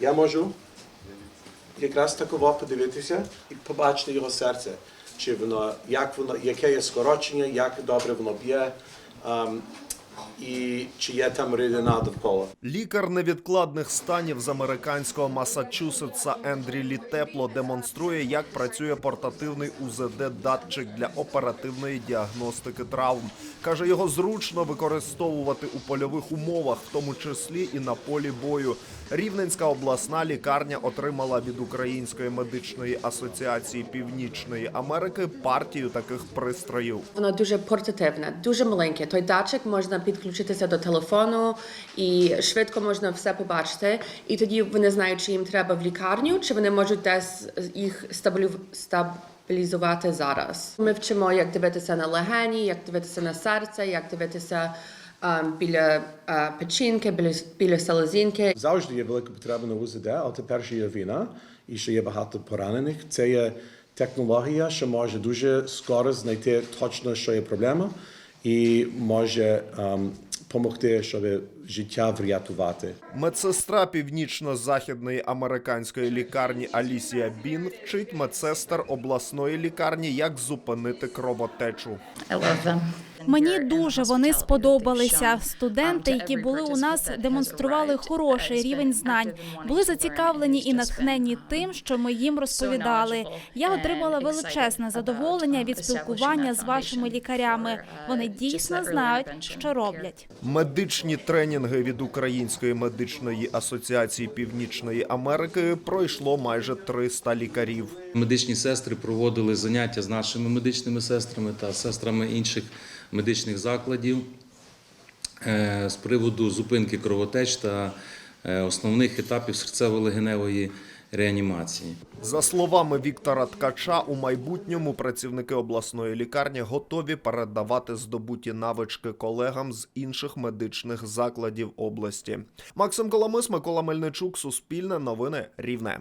Я можу якраз таково подивитися і побачити його серце, чи воно, як воно, яке є скорочення, як добре воно б'є, ем, і чи є там рідина довкола. Лікар невідкладних станів з американського Масачусетса Ендрі Літепло демонструє, як працює портативний УЗД-датчик для оперативної діагностики травм. Каже, його зручно використовувати у польових умовах, в тому числі і на полі бою. Рівненська обласна лікарня отримала від Української медичної асоціації Північної Америки партію таких пристроїв. Воно дуже портативне, дуже маленьке. Той датчик можна підключитися до телефону і швидко можна все побачити. І тоді вони знають, чи їм треба в лікарню, чи вони можуть десь їх стабілізувати зараз. Ми вчимо, як дивитися на легені, як дивитися на серце, як дивитися біля печінки, біля, біля селезінки. Завжди є велика потреба на УЗД, але тепер що є війна і що є багато поранених. Це є технологія, що може дуже скоро знайти точно, що є проблема, і може ем, допомогти, щоб життя врятувати. Медсестра північно-західної американської лікарні Алісія Бін вчить медсестер обласної лікарні, як зупинити кровотечу. Мені дуже вони сподобалися. Студенти, які були у нас, демонстрували хороший рівень знань, були зацікавлені і натхнені тим, що ми їм розповідали. Я отримала величезне задоволення від спілкування з вашими лікарями. Вони дійсно знають, що роблять. Медичні тренінги від Української медичної асоціації Північної Америки пройшло майже 300 лікарів. Медичні сестри проводили заняття з нашими медичними сестрами та сестрами інших медичних закладів е, з приводу зупинки кровотеч та е, основних етапів серцево-легеневої реанімації. За словами Віктора Ткача, у майбутньому працівники обласної лікарні готові передавати здобуті навички колегам з інших медичних закладів області. Максим Коломис, Микола Мельничук, Суспільне новини Рівне.